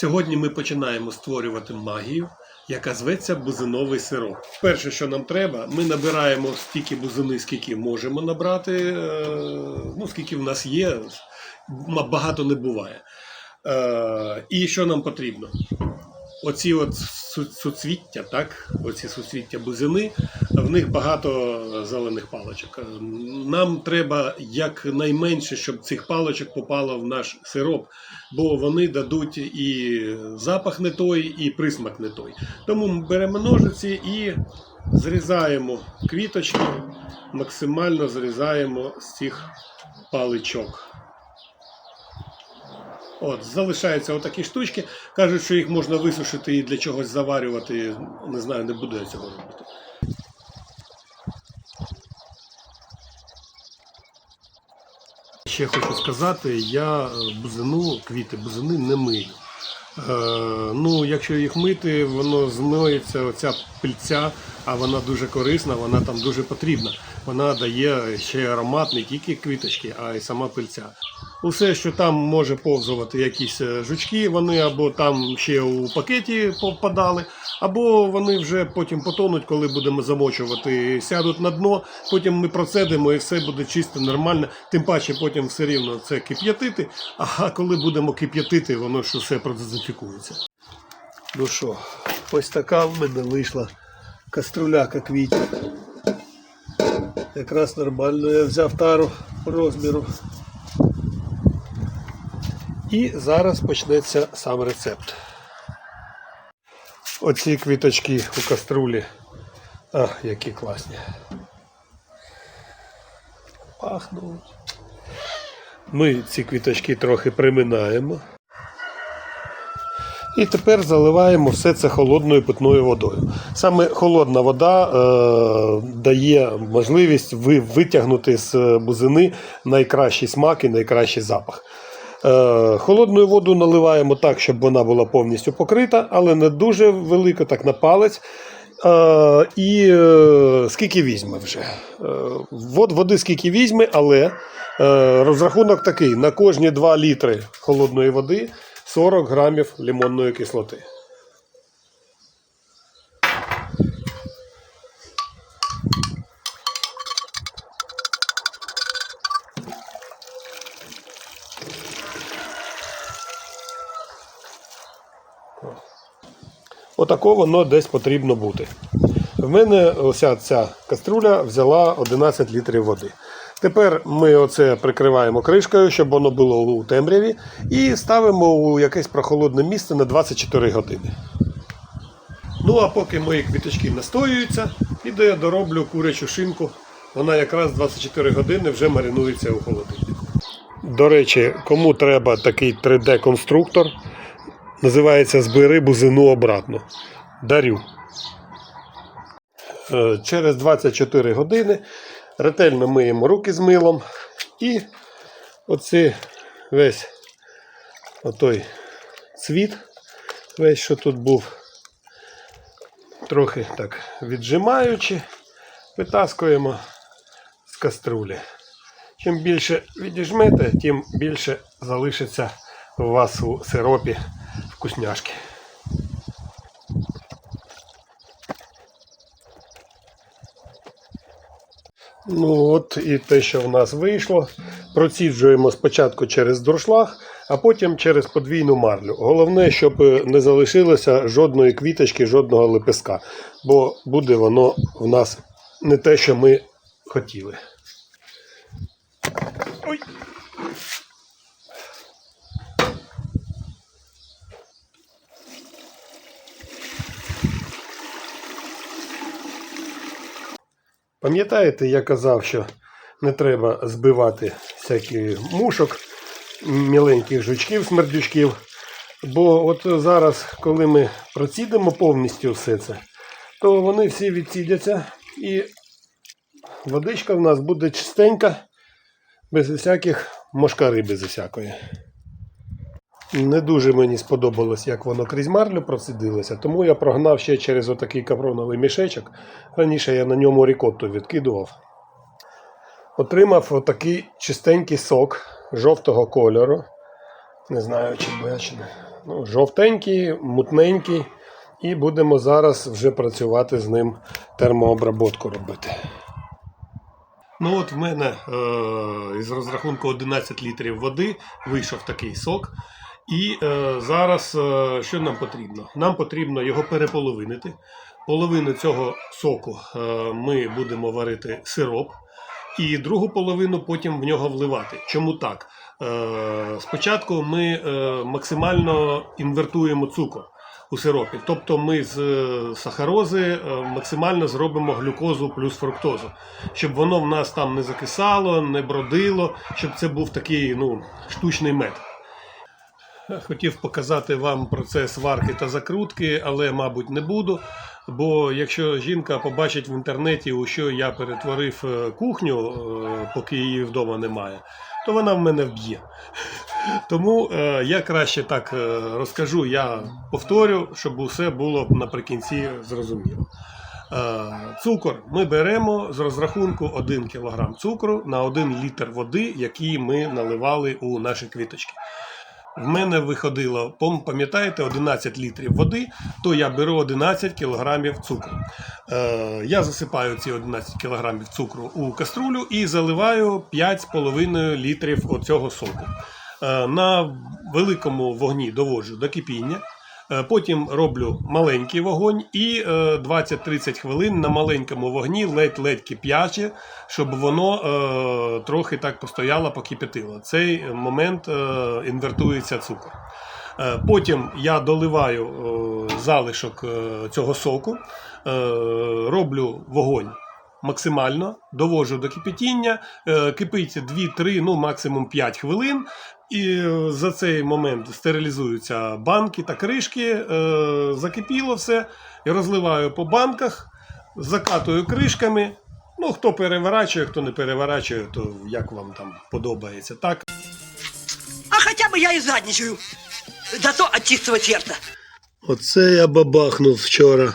Сьогодні ми починаємо створювати магію, яка зветься бузиновий сироп. Перше, що нам треба, ми набираємо стільки бузини, скільки можемо набрати, е, ну скільки в нас є, багато не буває. Е, І що нам потрібно? Оці от су- суцвіття, так? Оці суцвіття бузини, в них багато зелених паличок. Е, Нам треба якнайменше, щоб цих паличок попало в наш сироп, бо вони дадуть і запах не той, і присмак не той. Тому ми беремо ножиці і зрізаємо квіточки, максимально зрізаємо з цих паличок. От, залишаються отакі штучки. Кажуть, що їх можна висушити і для чогось заварювати. Не знаю, не буду я цього робити. Ще хочу сказати, я бузину, квіти бузини не мию. Е, ну, якщо їх мити, воно змиється оця пильця, а вона дуже корисна, вона там дуже потрібна. Вона дає ще аромат не тільки квіточки, а й сама пильця. Усе, що там може повзувати якісь е, жучки, вони або там ще у пакеті попадали, або вони вже потім потонуть, коли будемо замочувати, сядуть на дно, потім ми процедимо і все буде чисто, нормально. Тим паче потім все рівно це кип'ятити, а коли будемо кип'ятити, воно ж усе продезінфікується. Ну що, ось така в мене вийшла каструляка квітів. Якраз нормально я взяв тару розміру. І зараз почнеться сам рецепт. Оці квіточки у каструлі. Ах, які класні. Пахнуть. Ми ці квіточки трохи приминаємо. І тепер заливаємо все це холодною питною водою. Саме холодна вода е, дає можливість ви, витягнути з бузини найкращий смак і найкращий запах. Е, холодну воду наливаємо так, щоб вона була повністю покрита, але не дуже велико, так на палець. Е, і е, скільки візьме вже. Е, води скільки візьме, але е, розрахунок такий: на кожні 2 літри холодної води 40 грамів лимонної кислоти. Отако воно десь потрібно бути. В мене ося ця каструля взяла 11 літрів води. Тепер ми оце прикриваємо кришкою, щоб воно було у темряві, і ставимо у якесь прохолодне місце на 24 години. Ну а поки мої квіточки настоюються, іду я дороблю курячу шинку. Вона якраз 24 години вже маринується у холодильнику. До речі, кому треба такий 3D-конструктор, називається Збери бузину обратно. Дарю. Е, Через 24 години ретельно миємо руки з милом і оцей весь отой цвіт, весь, що тут був, трохи так віджимаючи, витаскуємо з каструлі. Чим більше відіжмете, тим більше залишиться у вас у сиропі вкусняшки. Ну от і те, що в нас вийшло. Проціджуємо спочатку через дуршлаг, а потім через подвійну марлю. Головне, щоб е, не залишилося жодної квіточки, жодного лепестка, бо буде воно в нас не те, що ми хотіли. Ой. Пам'ятаєте, я казав, що не треба збивати всяких мушок, міленьких жучків, смердючків. Бо от зараз, коли ми процідимо повністю все це, то вони всі відсідяться і водичка в нас буде чистенька, без всяких мошкари, без всякої. Не дуже мені сподобалось, як воно крізь марлю процідилося, тому я прогнав ще через отакий капроновий мішечок. Раніше я на ньому рікотту відкидував. Отримав отакий чистенький сок жовтого кольору. Не знаю, чи бачите. Ну, жовтенький, мутненький. І будемо зараз вже працювати з ним термообработку робити. Ну от в мене е, із розрахунку 11 літрів води вийшов такий сок. І е, зараз е, що нам потрібно? Нам потрібно його переполовинити. Половину цього соку е, ми будемо варити сироп, і другу половину потім в нього вливати. Чому так? Е, спочатку ми е, максимально інвертуємо цукор у сиропі. Тобто ми з е, сахарози е, максимально зробимо глюкозу плюс фруктозу, щоб воно в нас там не закисало, не бродило, щоб це був такий ну, штучний мед. Хотів показати вам процес варки та закрутки, але, мабуть, не буду. Бо якщо жінка побачить в інтернеті, у що я перетворив е, кухню, е, поки її вдома немає, то вона в мене вб'є. Тому е, я краще так розкажу, я повторю, щоб усе було наприкінці зрозуміло. Цукор ми беремо з розрахунку 1 кг цукру на 1 літр води, який ми наливали у наші квіточки. В мене виходило, пам'ятаєте, 11 літрів води, то я беру 11 кілограмів цукру. Е, я засипаю ці 11 кілограмів цукру у каструлю і заливаю 5,5 літрів оцього соку. Е, на великому вогні доводжу до кипіння. Е, Потім роблю маленький вогонь і е, 20-30 хвилин на маленькому вогні ледь-ледь кип'яче, щоб воно е, трохи так постояло, покипятило. Цей момент е, інвертується цукор. Е, Потім я доливаю е, залишок е, цього соку, е, роблю вогонь максимально, довожу до кипятіння, е, кипить 2-3, ну максимум 5 хвилин. І е, за цей момент стерилізуються банки та кришки, е, закипіло все, і розливаю по банках, закатую кришками. Ну, хто переворачує, хто не переворачує, то як вам там подобається. Так, А хотя бы я и задничаю. Зато от чистого сердца. Оце я бабахнув вчора.